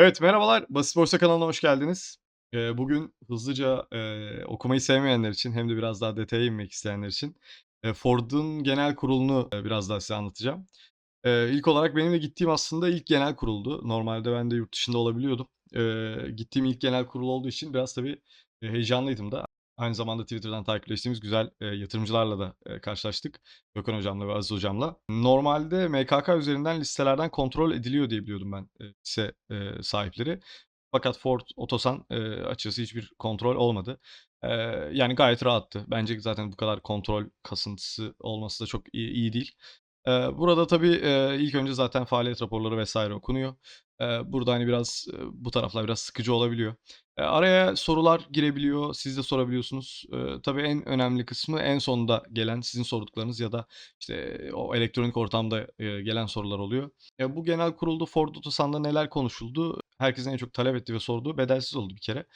Evet, merhabalar. Basit Borsa kanalına hoş geldiniz. Eee, bugün hızlıca, eee, okumayı sevmeyenler için hem de biraz daha detaya inmek isteyenler için, eee, Ford'un genel kurulunu, eee, biraz daha size anlatacağım. Eee, ilk olarak benim de gittiğim aslında ilk genel kuruldu. Normalde ben de yurt dışında olabiliyordum. Eee, gittiğim ilk genel kurul olduğu için biraz tabii, heyecanlıydım da. Aynı zamanda Twitter'dan takipleştiğimiz güzel, eee, yatırımcılarla da, eee, karşılaştık. Gökhan Hocam'la ve Aziz Hocam'la. Normalde MKK üzerinden listelerden kontrol ediliyor diye biliyordum ben, eee, hisse, eee, sahipleri. Fakat Ford Otosan, eee, açıkçası hiçbir kontrol olmadı. Eee, yani gayet rahattı. Bence zaten bu kadar kontrol kasıntısı olması da çok iyi iyi değil. Eee, burada tabii, eee, ilk önce zaten faaliyet raporları vs. okunuyor. Burada, hani, biraz, bu taraflar biraz sıkıcı olabiliyor. Araya sorular girebiliyor, siz de sorabiliyorsunuz. Tabii en önemli kısmı en sonda gelen sizin sorduklarınız ya da, işte, o elektronik ortamda, gelen sorular oluyor. Bu genel kurulda Ford Otosan'da neler konuşuldu? Herkesin en çok talep ettiği ve sorduğu bedelsiz oldu bir kere.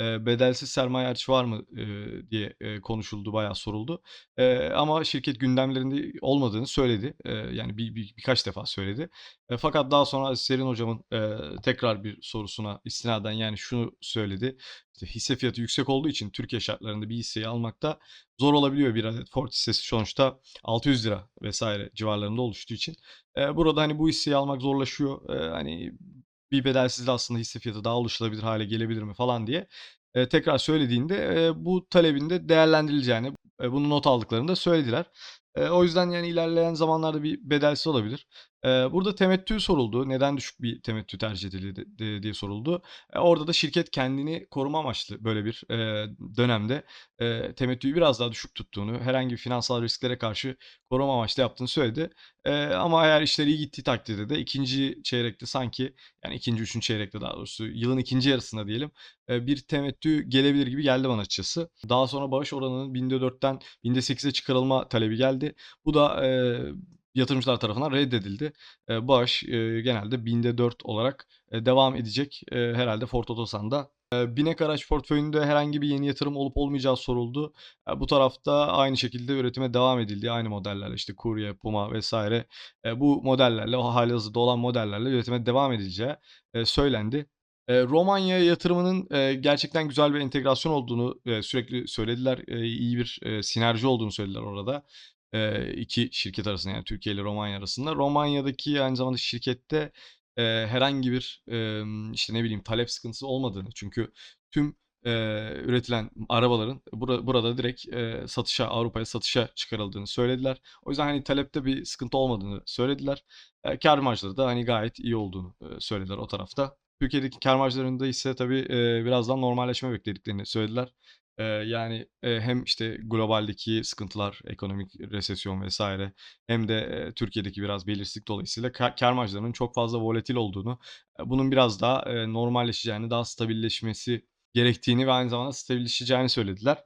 Bedelsiz sermaye artışı var mı, diye, konuşuldu, bayağı soruldu. Ama şirket gündemlerinde olmadığını söyledi. Yani bir bir birkaç defa söyledi. Fakat daha sonra Serin Hocam'ın, tekrar bir sorusuna istinaden, yani, şunu söyledi: İşte, hisse fiyatı yüksek olduğu için Türkiye şartlarında bir hisseyi almakta zor olabiliyor. Bir adet Ford hissesi sonuçta €600 vs. civarlarında oluştuğu için. Burada, hani, bu hisseyi almak zorlaşıyor. Hani, bir bedelsizle aslında hisse fiyatı daha ulaşılabilir hâle gelebilir mi falan diye, eee, tekrar söylediğinde, eee, bu talebin de değerlendirileceğini, eee, bunu not aldıklarını da söylediler. Eee, o yüzden, yani, ilerleyen zamanlarda bir bedelsiz olabilir. Burada temettü soruldu. Neden düşük bir temettü tercih edildi diye soruldu. Orada da şirket kendini koruma amaçlı böyle bir, dönemde, temettüyü biraz daha düşük tuttuğunu, herhangi bir finansal risklere karşı koruma amaçlı yaptığını söyledi. Ama eğer işler iyi gittiği takdirde de 2'nci çeyrekte sanki, yani 2'nci, 3'üncü çeyrekte daha doğrusu, yılın 2'nci yarısında diyelim, bir temettü gelebilir gibi geldi bana açıkçası. Daha sonra bağış oranının %4'ten %8'e çıkarılma talebi geldi. Bu da, yatırımcılar tarafından reddedildi. Eee, bağış, eee, genelde %4 olarak, eee, devam edecek, eee, herhâlde Ford Otosan'da. Binek araç portföyünde herhangi bir yeni yatırım olup olmayacağı soruldu. Bu tarafta aynı şekilde üretime devam edildiği, aynı modellerle, işte, Courier, Puma eee, bu modellerle, o hâlihazırda olan modellerle üretime devam edileceği, söylendi. Romanya yatırımının, gerçekten güzel bir entegrasyon olduğunu, sürekli söylediler. İyi bir, sinerji olduğunu söylediler orada. Eee, 2 şirket arasında, yani Türkiye ile Romanya arasında. Romanya'daki aynı zamanda şirkette, herhangi bir, işte, ne bileyim, talep sıkıntısı olmadığını çünkü tüm, üretilen arabaların bura burada direkt, satışa, Avrupa'ya satışa çıkarıldığını söylediler. O yüzden, hani, talepte bir sıkıntı olmadığını söylediler. Eee, kâr marjları da, hani, gayet iyi olduğunu, söylediler o tarafta. Türkiye'deki kâr marjlarında ise tabii, eee, biraz daha normalleşme beklediklerini söylediler. Yani, hem, işte, globaldeki sıkıntılar, ekonomik resesyon vs. hem de, Türkiye'deki biraz belirsizlik dolayısıyla kâ kâr marjlarının çok fazla volatil olduğunu, bunun biraz daha, normalleşeceğini, daha stabilleşmesi gerektiğini ve aynı zamanda stabilleşeceğini söylediler.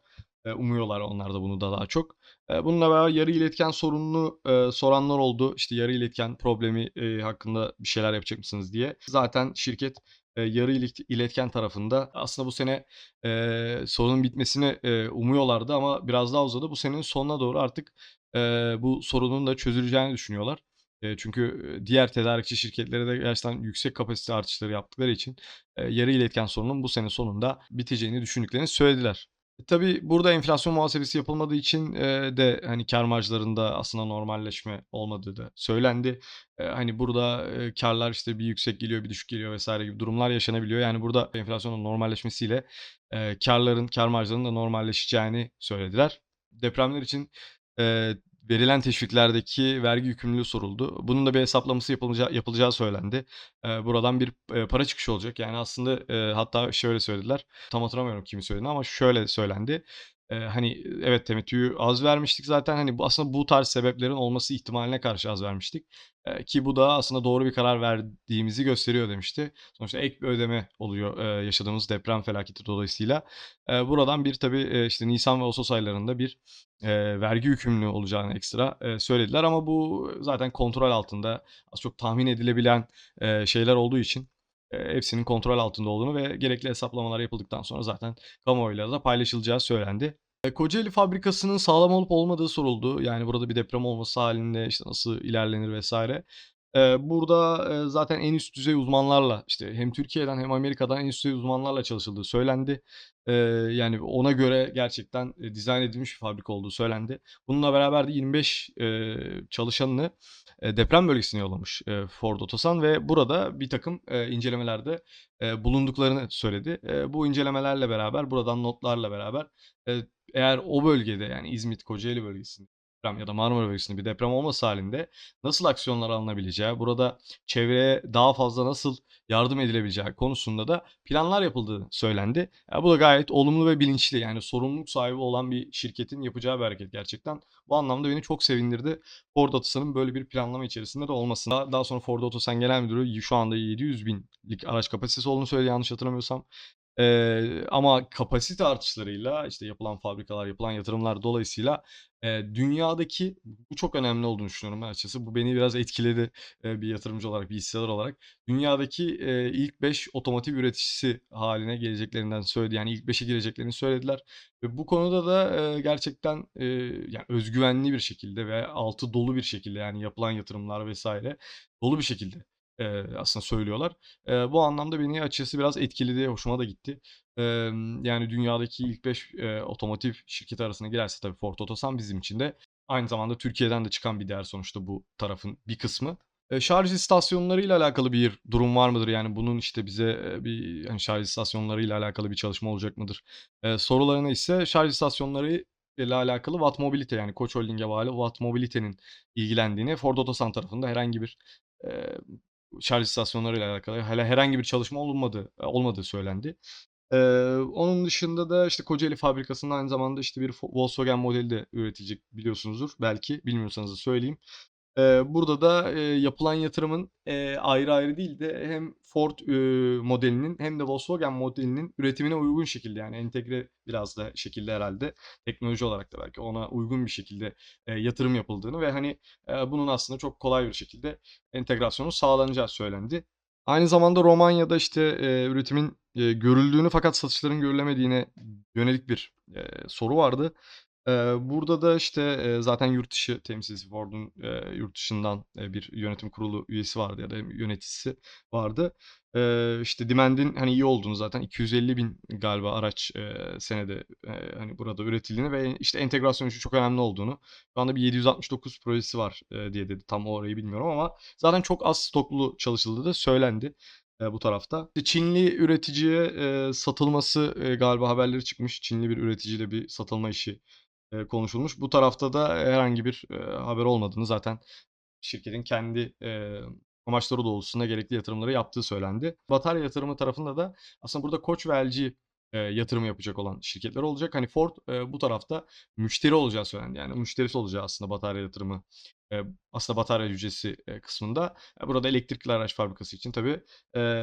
Umuyorlar onlar da bunu da daha çok. Bununla beraber yarı iletken sorununu, soranlar oldu. İşte, yarı iletken problemi, hakkında bir şeyler yapacak mısınız diye. Zaten şirket, eee, yarı ilet iletken tarafında aslında bu sene, eee, sorunun bitmesini, eee, umuyorlardı ama biraz daha uzadı. Bu senenin sonuna doğru artık, eee, bu sorunun da çözüleceğini düşünüyorlar. Eee, çünkü, eee, diğer tedarikçi şirketlere de gerçekten yüksek kapasite artışları yaptıkları için, eee, yarı iletken sorunun bu sene sonunda biteceğini düşündüklerini söylediler. E, tabii burada enflasyon muhasebesi yapılmadığı için, eee, de, hani, kâr marjlarında aslında normalleşme olmadığı da söylendi. Eee, hani, burada, eee, kârlar, işte, bir yüksek geliyor, bir düşük geliyor vs. gibi durumlar yaşanabiliyor. Yani, burada enflasyonun normalleşmesiyle, eee, kârların, kâr marjlarının da normalleşeceğini söylediler. Depremler için, verilen teşviklerdeki vergi yükümlülüğü soruldu. Bunun da bir hesaplaması yapılacağı yapılacağı söylendi. Eee, buradan bir, eee, para çıkışı olacak. Yani, aslında, eee, hatta şöyle söylediler, tam hatırlamıyorum kimin söylediğini ama şöyle söylendi: Hani, evet, temettüyü az vermiştik zaten, hani, bu aslında bu tarz sebeplerin olması ihtimaline karşı az vermiştik, eee, ki bu da aslında doğru bir karar verdiğimizi gösteriyor demişti. Sonuçta ek bir ödeme oluyor, eee, yaşadığımız deprem felaketi dolayısıyla. Eee, buradan bir tabii, eee, işte, nisan ve ağustos aylarında bir, eee, vergi yükümlülüğü olacağını ekstra, eee, söylediler ama bu zaten kontrol altında, az çok tahmin edilebilen, eee, şeyler olduğu için, hepsinin kontrol altında olduğunu ve gerekli hesaplamalar yapıldıktan sonra zaten kamuoyuyla da paylaşılacağı söylendi. Eee, Kocaeli fabrikasının sağlam olup olmadığı soruldu. Yani, burada bir deprem olması hâlinde, işte, nasıl ilerlenir vs. Burada, zaten en üst düzey uzmanlarla, işte, hem Türkiye'den hem Amerika'dan en üst düzey uzmanlarla çalışıldığı söylendi. Yani, ona göre gerçekten, dizayn edilmiş bir fabrika olduğu söylendi. Bununla beraber de 25, eee, çalışanını, deprem bölgesine yollamış, Ford Otosan ve burada birtakım, eee, incelemelerde, bulunduklarını söyledi. Bu incelemelerle beraber, buradan notlarla beraber, eğer o bölgede, yani, İzmit, Kocaeli bölgesinde deprem ya da Marmara bölgesinde bir deprem olması hâlinde nasıl aksiyonlar alınabileceği, burada çevreye daha fazla nasıl yardım edilebileceği konusunda da planlar yapıldığı söylendi. Ya, bu da gayet olumlu ve bilinçli, yani, sorumluluk sahibi olan bir şirketin yapacağı bir hareket gerçekten. Bu anlamda beni çok sevindirdi Ford Otosan'ın böyle bir planlama içerisinde de olması. Daha sonra Ford Otosan Genel Müdürü şu anda 700.000'lik araç kapasitesi olduğunu söyledi yanlış hatırlamıyorsam. Eee, ama kapasite artışlarıyla, işte, yapılan fabrikalar, yapılan yatırımlar dolayısıyla, eee, dünyadaki bu çok önemli olduğunu düşünüyorum ben açıkçası. Bu beni biraz etkiledi, eee, bir yatırımcı olarak, bir hissedar olarak. Dünyadaki, eee, ilk 5 otomotiv üreticisi hâline geleceklerinden söyledi. Yani, ilk 5'e gireceklerini söylediler ve bu konuda da, eee, gerçekten, eee, yani, öz güvenli bir şekilde ve altı dolu bir şekilde, yani, yapılan yatırımlar vs. dolu bir şekilde, eee, aslında söylüyorlar. Eee, bu anlamda beni açıkçası biraz etkiledi, hoşuma da gitti. Emm, yani, dünyadaki ilk 5, eee, otomotiv şirketi arasına girerse tabii Ford Otosan bizim için de aynı zamanda Türkiye'den de çıkan bir değer sonuçta bu tarafın bir kısmı. Eee, şarj istasyonlarıyla alakalı bir durum var mıdır? Yani, bunun, işte, bize, bir, hani, şarj istasyonlarıyla alakalı bir çalışma olacak mıdır, eee, sorularına ise şarj istasyonlarıyla alakalı Watt Mobility, yani, Koç Holding'e bağlı Watt Mobility'nin ilgilendiğini, Ford Otosan tarafında herhangi bir, eee, şarj istasyonlarıyla alakalı hele herhangi bir çalışma olunmadığı olmadığı söylendi. Eee, onun dışında da, işte, Kocaeli fabrikasında aynı zamanda, işte, bir Volkswagen modeli de üretilecek biliyorsunuzdur belki, bilmiyorsanız da söyleyeyim. Eee, burada da, eee, yapılan yatırımın, eee, ayrı ayrı değil de hem Ford, ııı, modelinin hem de Volkswagen modelinin üretimine uygun şekilde, yani, entegre biraz da şekilde herhâlde teknoloji olarak da belki ona uygun bir şekilde, eee, yatırım yapıldığını ve, hani, eee, bunun aslında çok kolay bir şekilde entegrasyonu sağlanacağı söylendi. Aynı zamanda Romanya'da, işte, eee, üretimin, eee, görüldüğünü fakat satışların görülemediğine yönelik bir, eee, soru vardı. Burada da, işte, zaten yurt dışı temsilcisi Ford'un, yurt dışından, bir yönetim kurulu üyesi vardı ya da yöneticisi vardı. Eee, işte, demand'in, hani, iyi olduğunu zaten 250.000 galiba araç, senede, hani, burada üretildiğini ve, işte, entegrasyon için çok önemli olduğunu, şu anda bir 769 projesi var, diye dedi. Tam orayı bilmiyorum ama zaten çok az stoklu çalışıldığı da söylendi, bu tarafta. Çinli üreticiye, satılması, galiba haberleri çıkmış. Çinli bir üreticiyle bir satılma işi, eee, konuşulmuş. Bu tarafta da herhangi bir, eee, haber olmadığını zaten şirketin kendi, eee, amaçları doğrultusunda gerekli yatırımları yaptığı söylendi. Batarya yatırımı tarafında da aslında burada Koç ve LG, eee, yatırım yapacak olan şirketler olacak. Hani, Ford, bu tarafta müşteri olacağı söylendi. Yani, müşterisi olacağı aslında batarya yatırımı, aslında batarya hücresi, kısmında. Burada elektrikli araç fabrikası için tabii,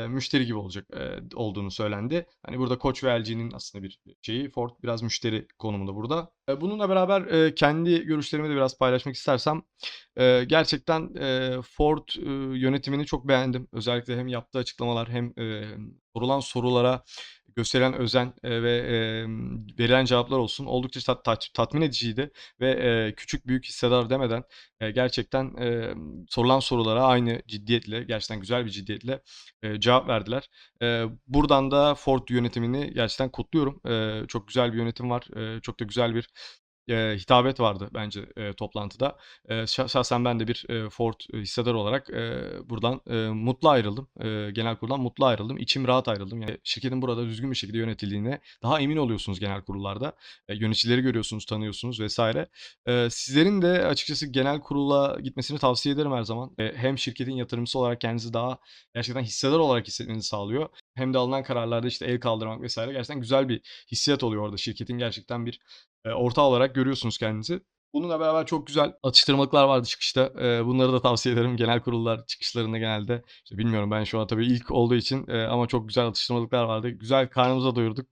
müşteri gibi olacak, olduğunu söylendi. Hani, burada Koç ve LG'nin aslında bir şeyi, Ford biraz müşteri konumunda burada. Bununla beraber, kendi görüşlerimi de biraz paylaşmak istersem, gerçekten, Ford, yönetimini çok beğendim. Özellikle hem yaptığı açıklamalar hem, sorulan sorulara gösterilen özen, ve, verilen cevaplar olsun oldukça tat tat tatmin ediciydi ve, küçük büyük hissedar demeden, gerçekten, emm, sorulan sorulara aynı ciddiyetle, gerçekten güzel bir ciddiyetle, cevap verdiler. Buradan da Ford yönetimini gerçekten kutluyorum. Çok güzel bir yönetim var. Çok da güzel bir, hitabet vardı bence, eee, toplantıda. Şah şahsen ben de bir, eee, Ford hissedar olarak, eee, buradan, eee, mutlu ayrıldım. Eee, genel kuruldan mutlu ayrıldım. İçim rahat ayrıldım. Yani, şirketin burada düzgün bir şekilde yönetildiğine daha emin oluyorsunuz genel kurullarda. Eee, yöneticileri görüyorsunuz, tanıyorsunuz vs. Eee, sizlerin de açıkçası genel kurula gitmesini tavsiye ederim her zaman. Eee, hem şirketin yatırımcısı olarak kendinizi daha gerçekten hissedar olarak hissetmenizi sağlıyor hem de alınan kararlarda, işte, el kaldırmak vs. gerçekten güzel bir hissiyat oluyor orada. Şirketin gerçekten bir, eee, ortağı olarak görüyorsunuz kendinizi. Bununla beraber çok güzel atıştırmalıklar vardı çıkışta. Eee, bunları da tavsiye ederim. Genel kurullar çıkışlarında genelde, işte, bilmiyorum ben şu an tabii ilk olduğu için, eee, ama çok güzel atıştırmalıklar vardı. Güzel karnımızı da doyurduk.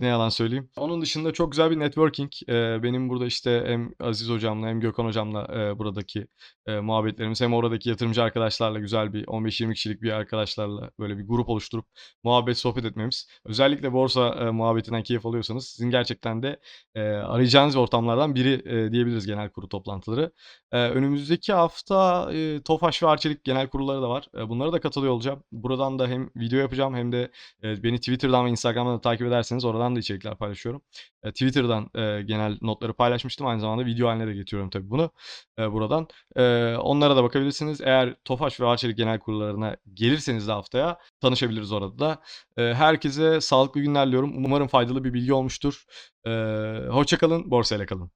Ne yalan söyleyeyim. Onun dışında çok güzel bir networking. Eee, benim burada, işte, hem Aziz hocamla hem Gökhan hocamla, eee, buradaki, eee, muhabbetlerimiz hem oradaki yatırımcı arkadaşlarla güzel bir 15-20 kişilik bir arkadaşlarla böyle bir grup oluşturup muhabbet, sohbet etmemiz. Özellikle borsa, eee, muhabbetinden keyif alıyorsanız sizin gerçekten de, eee, arayacağınız ortamlardan biri, eee, diyebiliriz genel kurul toplantıları. Eee, önümüzdeki hafta, eee, Tofaş ve Arçelik genel kurulları da var. Eee, bunlara da katılıyor olacağım. Buradan da hem video yapacağım hem de, eee, beni Twitter'dan ve Instagram'dan da takip ederseniz oradan da içerikler paylaşıyorum. Eee, Twitter'dan, eee, genel notları paylaşmıştım. Aynı zamanda video hâline de getiriyorum tabii bunu, eee, buradan. Eee, onlara da bakabilirsiniz. Eğer Tofaş ve Arçelik genel kurullarına gelirseniz de haftaya tanışabiliriz orada da. Eee, herkese sağlıklı günler diliyorum. Umarım faydalı bir bilgi olmuştur. Eee, hoşça kalın, borsayla kalın.